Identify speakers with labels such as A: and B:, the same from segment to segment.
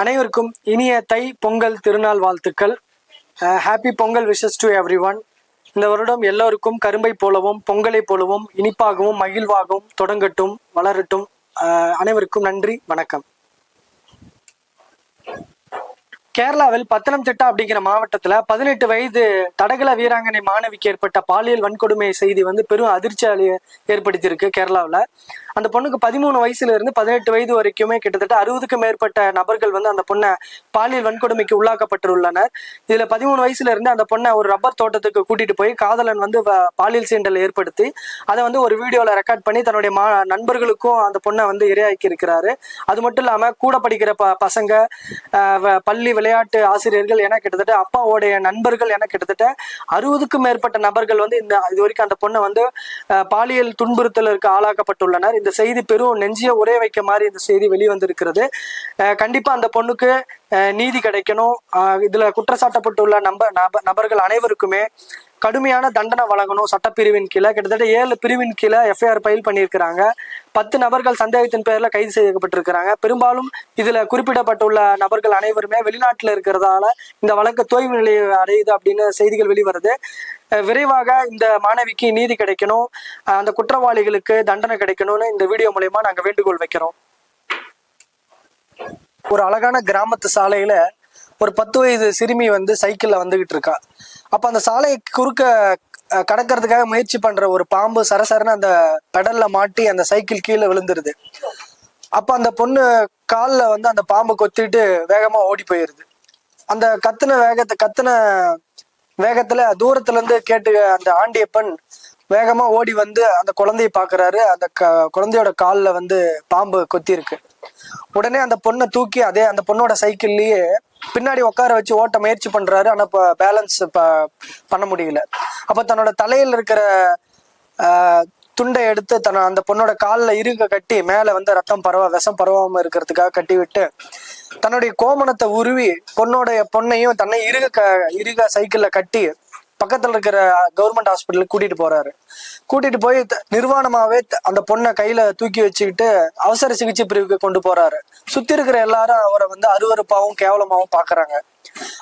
A: அனைவருக்கும் இனிய தை பொங்கல் திருநாள் வாழ்த்துக்கள். Happy Pongal wishes to everyone இந்த வருடம் எல்லோருக்கும் கரும்பை போலவும் பொங்கலை போலவும் இனிப்பாகவும் மகிழ்வாகவும் தொடங்கட்டும் வளரட்டும். அனைவருக்கும் நன்றி வணக்கம். கேரளாவில் பத்தனம்திட்டா அப்படிங்கிற மாவட்டத்துல பதினெட்டு வயது தடகள வீராங்கனை மாணவிக்கு ஏற்பட்ட பாலியல் வன்கொடுமை செய்தி வந்து பெரும் அதிர்ச்சி ஏற்படுத்தியிருக்கு கேரளாவில். அந்த பொண்ணுக்கு பதிமூணு வயசுல இருந்து பதினெட்டு வயது வரைக்குமே கிட்டத்தட்ட அறுபதுக்கும் மேற்பட்ட நபர்கள் வந்து அந்த பொண்ணை பாலியல் வன்கொடுமைக்கு உள்ளாக்கப்பட்டுள்ளனர். இதுல பதிமூணு வயசுல இருந்து அந்த பொண்ணை ஒரு ரப்பர் தோட்டத்துக்கு கூட்டிட்டு போய் காதலன் வந்து வ- பாலியல் சீண்டல் ஏற்படுத்தி அதை வந்து ஒரு வீடியோல ரெக்கார்ட் பண்ணி தன்னுடைய மா நண்பர்களுக்கும் அந்த பொண்ணை வந்து இரையாக்கி இருக்கிறாரு அது மட்டும் இல்லாம கூட படிக்கிற ப பசங்க பள்ளி விளையாட்டு ஆசிரியர்கள் என கிட்டத்தட்ட அப்பாவோடைய நண்பர்கள் என கிட்டத்தட்ட அறுபதுக்கும் மேற்பட்ட நபர்கள் வந்து இந்த இது வரைக்கும் அந்த பொண்ணை வந்து பாலியல் துன்புறுத்தலுக்கு ஆளாக்கப்பட்டுள்ளனர். இந்த செய்தி பெரும் நெஞ்சிய உரைய வைக்க மாதிரி இந்த செய்தி வெளிவந்திருக்கிறது. கண்டிப்பா அந்த பொண்ணுக்கு நீதி கிடைக்கணும். இதுல குற்றச்சாட்டப்பட்டுள்ள நம்ப நப- நபர்கள் அனைவருக்குமே கடுமையான தண்டனை வழங்கணும் சட்டப்பிரிவின் கீழே. கிட்டத்தட்ட ஏழு பிரிவின் கீழே எஃப்ஐஆர் பயில் பண்ணியிருக்கிறாங்க. பத்து நபர்கள் சந்தேகத்தின் பேரில் கைது செய்யப்பட்டிருக்கிறாங்க. பெரும்பாலும் இதில் குறிப்பிடப்பட்டுள்ள நபர்கள் அனைவருமே வெளிநாட்டில் இருக்கிறதால இந்த வழக்கு தோய்வு நிலை அடையுது அப்படின்னு செய்திகள் வெளிவருது. விரைவாக இந்த மாணவிக்கு நீதி கிடைக்கணும். அந்த குற்றவாளிகளுக்கு தண்டனை கிடைக்கணும்னு இந்த வீடியோ மூலயமா நாங்கள் வேண்டுகோள் வைக்கிறோம். ஒரு அழகான கிராமத்து சாலையில ஒரு பத்து வயது சிறுமி வந்து சைக்கிள்ல வந்துகிட்டு இருக்கா. அப்ப அந்த சாலையை குறுக்க கடக்கிறதுக்காக முயற்சி பண்ற ஒரு பாம்பு சரசரன்னு அந்த பெடல்ல மாட்டி அந்த சைக்கிள் கீழே விழுந்துருது. அப்ப அந்த பொண்ணு காலில் வந்து அந்த பாம்பு கொத்திட்டு வேகமா ஓடி போயிருது. அந்த கத்துன வேகத்தை கத்துன வேகத்துல தூரத்துல இருந்து கேட்டு அந்த ஆண்டியப்பன் வேகமா ஓடி வந்து அந்த குழந்தைய பாக்குறாரு. அந்த க குழந்தையோட காலில் வந்து பாம்பு கொத்தி இருக்கு உடனே அந்த பொண்ணை தூக்கி அதே அந்த பொண்ணோட சைக்கிள்லயே பின்னாடி உட்கார வச்சு ஓட்ட முயற்சி பண்றாரு. ஆனா இப்ப பேலன்ஸ் பண்ண முடியல. அப்ப தன்னோட தலையில இருக்கிற ஆஹ், துண்டை எடுத்து தன் அந்த பொண்ணோட காலில் இருக்க கட்டி மேலே வந்து ரத்தம் பரவ விஷம் பரவாமல் இருக்கிறதுக்காக கட்டி விட்டு தன்னுடைய கோமணத்தை உருவி பொண்ணோடைய பொண்ணையும் தன்னை இருக க இருக சைக்கிள்ல கட்டி பக்கத்துல இருக்கிற கவர்மெண்ட் ஹாஸ்பிட்டலுக்கு கூட்டிட்டு போறாரு. கூட்டிட்டு போய் நிர்வாணமாவே அந்த பொண்ணை கையில தூக்கி வச்சுக்கிட்டு அவசர சிகிச்சை பிரிவுக்கு கொண்டு போறாரு. சுத்தி இருக்கிற எல்லாரும் அவரை வந்து அருவறுப்பாவும் கேவலமாவும் பாக்குறாங்க.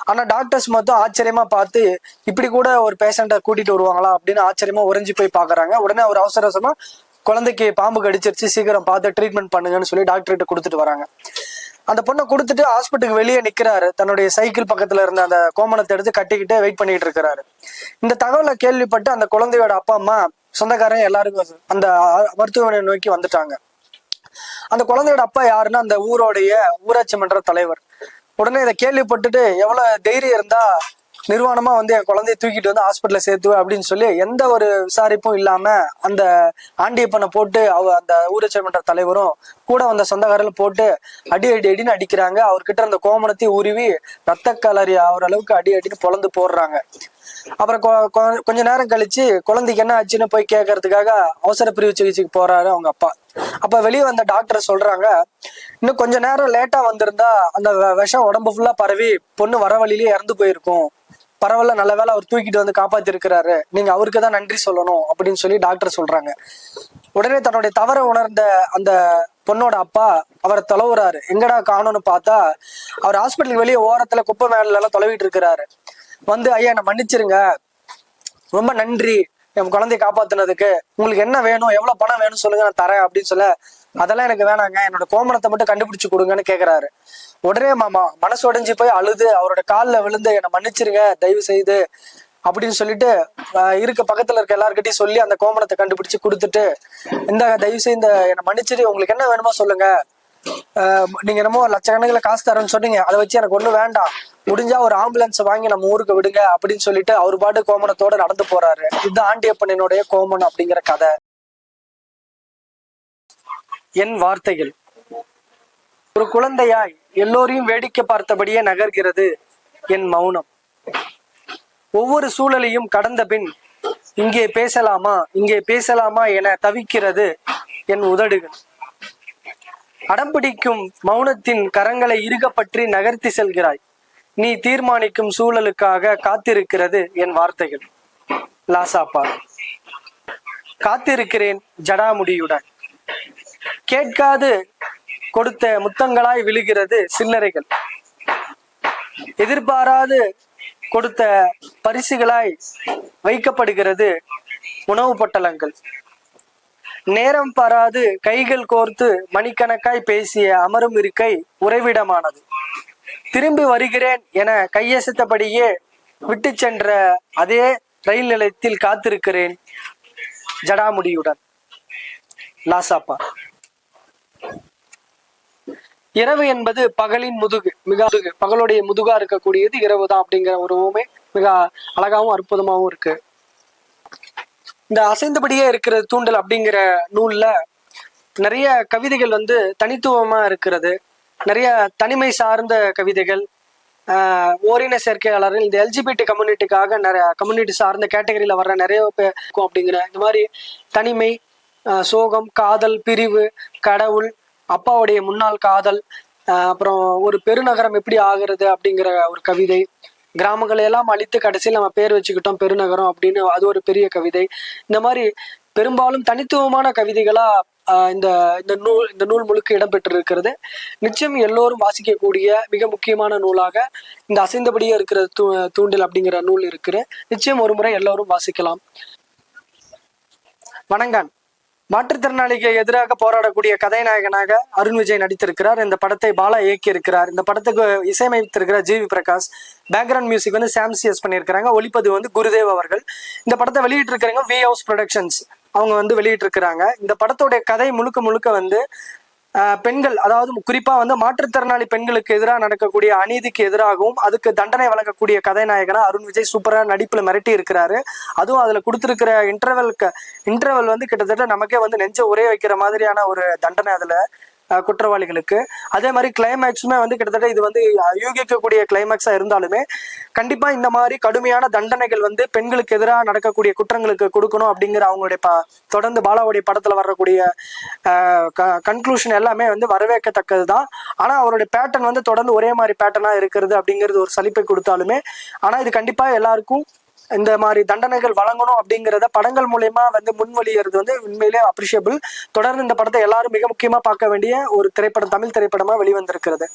A: ஆனா டாக்டர்ஸ் மட்டும் ஆச்சரியமா பார்த்து இப்படி கூட ஒரு பேஷண்ட்டை கூட்டிட்டு வருவாங்களா? அப்படின்னு ஆச்சரியமா உறைஞ்சு போய் பாக்குறாங்க. உடனே அவர் அவசர அவசரமா குழந்தைக்கு பாம்பு கடிச்சிருச்சு சீக்கிரம் பார்த்து ட்ரீட்மெண்ட் பண்ணுங்கன்னு சொல்லி டாக்டர்கிட்ட கொடுத்துட்டு வராங்க. அந்த பொண்ணை கொடுத்துட்டு ஹாஸ்பிட்டலுக்கு வெளியே நிக்கிறாரு. தன்னுடைய சைக்கிள் பக்கத்துல இருந்த அந்த கோமணத்தை எடுத்து கட்டிக்கிட்டு வெயிட் பண்ணிட்டு இருக்கிறாரு. இந்த தகவலை கேள்விப்பட்டு அந்த குழந்தையோட அப்பா அம்மா சொந்தக்காரங்க எல்லாருக்கும் அந்த மருத்துவமனை நோக்கி வந்துட்டாங்க. அந்த குழந்தையோட அப்பா யாருன்னா அந்த ஊரோடைய ஊராட்சி மன்ற தலைவர். உடனே இதை கேள்விப்பட்டுட்டு எவ்வளவு தைரியம் இருந்தா நிர்வாணமா வந்து என் குழந்தைய தூக்கிட்டு வந்து ஹாஸ்பிட்டல்ல சேர்த்துவேன் அப்படின்னு சொல்லி எந்த ஒரு விசாரிப்பும் இல்லாம அந்த ஆண்டியப்பனை போட்டு அவ அந்த ஊராட்சி மன்ற தலைவரும் கூட வந்த சொந்தக்காரர்கள் போட்டு அடி அடி அடின்னு அடிக்கிறாங்க. அவர்கிட்ட அந்த கோமணத்தையும் உருவி ரத்த கலரி ஆகிற அளவுக்கு அடி அடின்னு பொழந்து போடுறாங்க. அப்புறம் கொ- கொஞ்ச நேரம் கழிச்சு குழந்தைக்கு என்ன ஆச்சுன்னு போய் கேட்கறதுக்காக அவசர பிரிவு சிகிச்சைக்கு போறாரு அவங்க அப்பா. அப்ப வெளியே வந்த டாக்டர் சொல்றாங்க இன்னும் கொஞ்ச நேரம் லேட்டா வந்திருந்தா அந்த விஷம் உடம்பு ஃபுல்லா பரவி பொண்ணு வர வழியிலேயே இறந்து போயிருக்கும். பரவாயில்ல நல்ல வேலை அவர் தூக்கிட்டு வந்து காப்பாத்திருக்கிறாரு. நீங்க அவருக்கு தான் நன்றி சொல்லணும் அப்படின்னு சொல்லி டாக்டர் சொல்றாங்க. உடனே தன்னுடைய தவற உணர்ந்த அந்த பொண்ணோட அப்பா அவரை தொலைவுறாரு. எங்கடா காணும்னு பார்த்தா அவர் ஹாஸ்பிட்டல் வெளியே ஓரத்துல குப்பை மேல எல்லாம் தொலைவிட்டு இருக்கிறாரு. வந்து ஐயா என்னை மன்னிச்சிருங்க. ரொம்ப நன்றி. என் குழந்தைய காப்பாத்துனதுக்கு. உங்களுக்கு என்ன வேணும்? எவ்வளவு பணம் வேணும் சொல்லுங்க நான் தரேன் அப்படின்னு சொல்ல அதெல்லாம் எனக்கு வேணாங்க. என்னோட கோமணத்தை மட்டும் கண்டுபிடிச்சு கொடுங்கன்னு கேக்குறாரு. உடனே மாமா மனசு உடைஞ்சு போய் அழுது அவரோட காலில் விழுந்து என்னை மன்னிச்சிருங்க தயவு செய்து அப்படின்னு சொல்லிட்டு இருக்க பக்கத்துல இருக்க எல்லாருக்கிட்டையும் சொல்லி அந்த கோமணத்தை கண்டுபிடிச்சு கொடுத்துட்டு இந்த தயவு செய்து என்னை மன்னிச்சிட்டு உங்களுக்கு என்ன வேணுமோ சொல்லுங்க. நீங்க என்னமோ லட்சக்கணக்கில் காசு தரேன்னு சொன்னீங்க. அதை வச்சு எனக்கு ஒண்ணும் வேண்டாம். முடிஞ்சா ஒரு ஆம்புலன்ஸ் வாங்கி நம்ம ஊருக்கு விடுங்க அப்படின்னு சொல்லிட்டு அவர் பாட்டு கோமணத்தோட நடந்து போறாரு. இது ஆண்டியப்பனினுடைய கோமணம் அப்படிங்கிற கதை. என் வார்த்தைகள். ஒரு குழந்தையாய் எல்லோரையும் வேடிக்கை பார்த்தபடியே நகர்கிறது என் மௌனம். ஒவ்வொரு சூழலையும் கடந்த பின் இங்கே பேசலாமா இங்கே பேசலாமா என தவிக்கிறது என் உதடுகள். அடம்பிடிக்கும் மௌனத்தின் கரங்களை இறுகப்பற்றி நகர்த்தி செல்கிறாய். நீ தீர்மானிக்கும் சூழலுக்காக காத்திருக்கிறது என் வார்த்தைகள். லாசாப்பா. காத்திருக்கிறேன் ஜடாமுடியுடன். கேட்காது கொடுத்த முத்தங்களாய் விழுகிறது சில்லறைகள். எதிர்பாராது கொடுத்த பரிசுகளாய் வைக்கப்படுகிறது உணவு பொட்டலங்கள். நேரம் பாராது கைகள் கோர்த்து மணிக்கணக்காய் பேசிய அமரும் இருக்கை உறைவிடமானது. திரும்பி வருகிறேன் என கையசத்தபடியே விட்டு சென்ற அதே ரயில் நிலையத்தில் காத்திருக்கிறேன் ஜடாமுடியுடன். லாசாப்பா. இரவு என்பது பகலின் முதுகு மிக முதுகு. பகலுடைய முதுகா இருக்கக்கூடியது இரவு தான் அப்படிங்கிற ஒரு மிக அழகாவும் அற்புதமாவும் இருக்கு. இந்த அசைந்தபடியே இருக்கிற தூண்டல் அப்படிங்கிற நூல்ல நிறைய கவிதைகள் வந்து தனித்துவமா இருக்கிறது. நிறைய தனிமை சார்ந்த கவிதைகள் ஓரின சேர்க்கையாளர்கள் இந்த எல்ஜிபிடி கம்யூனிட்டிக்காக நிறைய கம்யூனிட்டி சார்ந்த கேட்டகரியில வர்ற நிறைய பேருக்கும் அப்படிங்கிற இந்த மாதிரி தனிமை சோகம் காதல் பிரிவு கடவுள் அப்பாவுடைய முன்னாள் காதல் அப்புறம் ஒரு பெருநகரம் எப்படி ஆகிறது அப்படிங்கிற ஒரு கவிதை கிராமங்களை எல்லாம் அழித்து கடைசியில் நம்ம பேர் வச்சுக்கிட்டோம் பெருநகரம் அப்படின்னு. அது ஒரு பெரிய கவிதை. இந்த மாதிரி பெரும்பாலும் தனித்துவமான கவிதைகளா இந்த இந்த நூல் இந்த நூல் முழுக்க இடம்பெற்று இருக்கிறது நிச்சயம் எல்லோரும் வாசிக்கக்கூடிய மிக முக்கியமான நூலாக இந்த அசைந்தபடியே இருக்கிற தூ தூண்டில் அப்படிங்கிற நூல் இருக்கு நிச்சயம் ஒரு முறை எல்லோரும் வாசிக்கலாம். வணங்கான் மாற்றுத்திறனாளிக்கு எதிராக போராடக்கூடிய கதைநாயகனாக அருண் விஜய் நடித்திருக்கிறார். இந்த படத்தை பாலா இயக்கியிருக்கிறார். இந்த படத்துக்கு இசையமைத்திருக்கிறார் ஜிவி பிரகாஷ் பேக்ரவுண்ட் மியூசிக் வந்து சாம்சிஎஸ் பண்ணியிருக்கிறாங்க. ஒளிப்பதிவு வந்து குருதேவ் அவர்கள். இந்த படத்தை வெளியிட்டு இருக்கிறாங்க வி ஹவுஸ் ப்ரொடக்ஷன்ஸ் அவங்க வந்து வெளியிட்டு இருக்கிறாங்க இந்த படத்தோடைய கதை முழுக்க முழுக்க வந்து பெண்கள் அதாவது குறிப்பா வந்து மாற்றுத்திறனாளி பெண்களுக்கு எதிராக நடக்கக்கூடிய அநீதிக்கு எதிராகவும் அதுக்கு தண்டனை வழங்கக்கூடிய கதைநாயகனா அருண் விஜய் சூப்பரா நடிப்புல மிரட்டி இருக்கிறாரு. அதுவும் அதுல கொடுத்திருக்கிற இன்டர்வெல்க்கு இன்டர்வெல் வந்து கிட்டத்தட்ட நமக்கே வந்து நெஞ்ச உரைய வைக்கிற மாதிரியான ஒரு தண்டனை அதுல. குற்றவாளிகளுக்கு. அதே மாதிரி கிளைமேக்ஸுமே வந்து கிட்டத்தட்ட இது வந்து யூகிக்கக்கூடிய கிளைமேக்ஸாக இருந்தாலுமே கண்டிப்பா இந்த மாதிரி கடுமையான தண்டனைகள் வந்து பெண்களுக்கு எதிராக நடக்கக்கூடிய குற்றங்களுக்கு கொடுக்கணும் அப்படிங்கிற அவங்களுடைய ப தொடர்ந்து பாலாவுடைய படத்துல வரக்கூடிய கன்க்ளூஷன் எல்லாமே வந்து வரவேற்கத்தக்கது தான் ஆனா அவருடைய பேட்டர்ன் வந்து தொடர்ந்து ஒரே மாதிரி பேட்டர்னா இருக்கிறது அப்படிங்கிறது ஒரு சலிப்பை கொடுத்தாலுமே ஆனா இது கண்டிப்பா எல்லாருக்கும் இந்த மாதிரி தண்டனைகள் வழங்கணும் அப்படிங்கிறத படங்கள் மூலயமா வந்து முன்வழியறது வந்து உண்மையிலே அப்ரிஷியபிள் தொடர்ந்து இந்த படத்தை எல்லாரும் மிக முக்கியமா பார்க்க வேண்டிய ஒரு திரைப்படம் தமிழ் திரைப்படமா வெளிவந்திருக்கிறது.